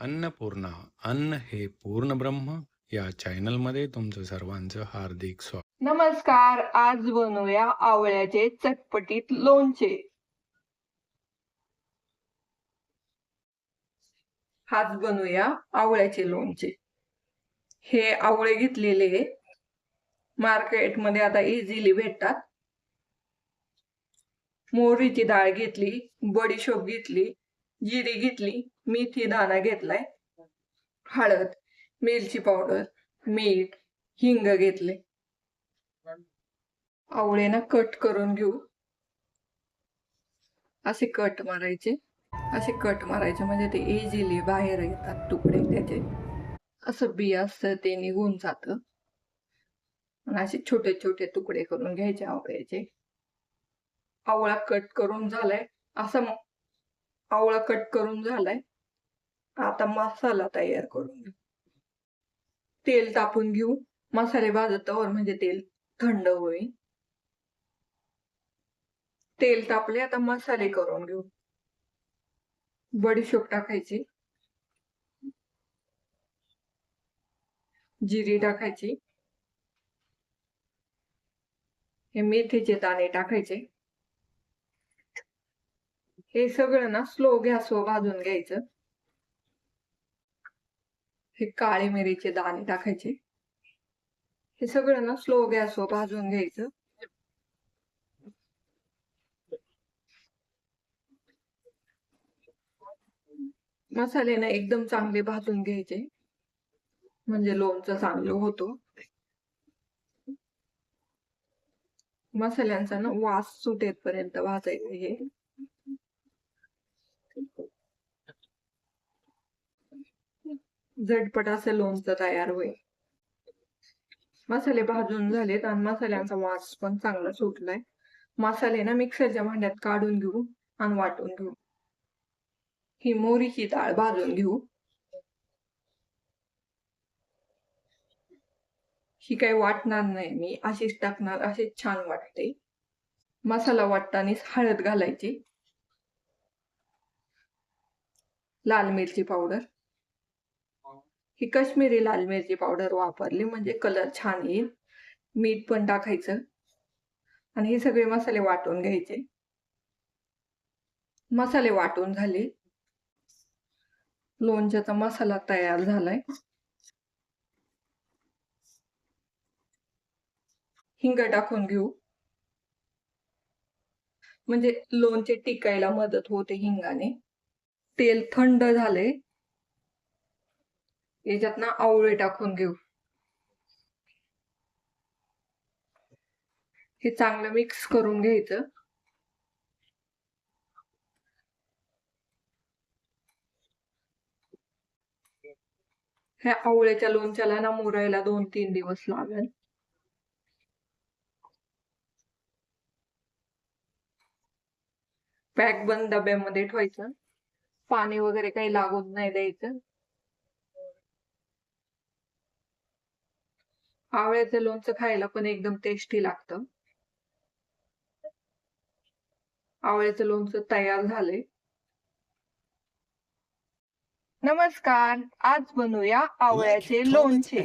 अन्नपूर्णा अन्न हे पूर्ण ब्रह्म या चॅनलमध्ये तुमचं सर्वांचं हार्दिक स्वागत. नमस्कार आज बनवूया आवळ्याचे चटपटीत लोणचे. आज बनवूया आवळ्याचे लोणचे. हे आवळे घेतलेले मार्केटमध्ये आता इझिली भेटतात. मोहरीची डाळ घेतली बडीशोप घेतली जिरी घेतली मेथी दाणा घेतलाय हळद मिरची पावडर मीठ हिंग घेतले. आवळेना कट करून घेऊ. असे कट मारायचे. असे कट मारायचे म्हणजे ते इझिली बाहेर येतात तुकडे त्याचे. असं बिया असतं ते निघून जात. आणि असे छोटे छोटे तुकडे करून घ्यायचे आवळ्याचे. आवळा कट करून झालाय. असं मग आवळा कट करून झालाय. आता मसाला तयार करून घेऊ. तेल तापून घेऊ. मसाले भाजतावर म्हणजे तेल थंड होईल. तेल तापले आता मसाले करून घेऊ. बडीशोप टाकायची. जिरी टाकायची. हे मेथीचे दाणे टाकायचे. हे सगळं ना स्लो गॅसवर भाजून घ्यायचं. हे काळे मिरीचे दाणे टाकायचे. हे सगळं ना स्लो गॅसवर भाजून घ्यायचं. मसाले ना एकदम चांगले भाजून घ्यायचे. म्हणजे लोणचं चांगलं होतो. मसाल्यांचा ना वास सुटेपर्यंत भाजायचं हे. झटपट असं लोणचं तयार होईल. मसाले भाजून झालेत आणि मसाल्यांचा वास पण चांगला सुटलाय. मसाले ना मिक्सरच्या भांड्यात काढून घेऊ आणि वाटून घेऊ. ही मोहरीची डाळ भाजून घेऊ. ही काही वाटणार नाही मी अशीच टाकणार अशीच छान वाटते. मसाला वाटतानीच हळद घालायची. लाल मिरची पावडर. ही काश्मीरी लाल मिरची पावडर वापरली म्हणजे कलर छान येईल. मीठ पण टाकायचं. आणि हे सगळे मसाले वाटून घ्यायचे. मसाले वाटून झाले. लोणच्याचा मसाला तयार झालाय. हिंग टाकून घेऊ. म्हणजे लोणचे टिकायला मदत होते हिंगाने. तेल थंड झाले याच्यात ना आवळे टाकून घेऊ. हे चांगलं मिक्स करून घ्यायचं. ह्या आवळ्याच्या लोणच्याला ना मुरायला दोन तीन दिवस लागेल. पॅक बंद डब्यामध्ये ठेवायचं. पाणी वगैरे काही लागून नाही द्यायचं. आवळ्याचं लोणचं खायला पण एकदम टेस्टी लागतं. आवळ्याचं लोणचं तयार झाले नमस्कार आज बनवूया आवळ्याचे लोणचे.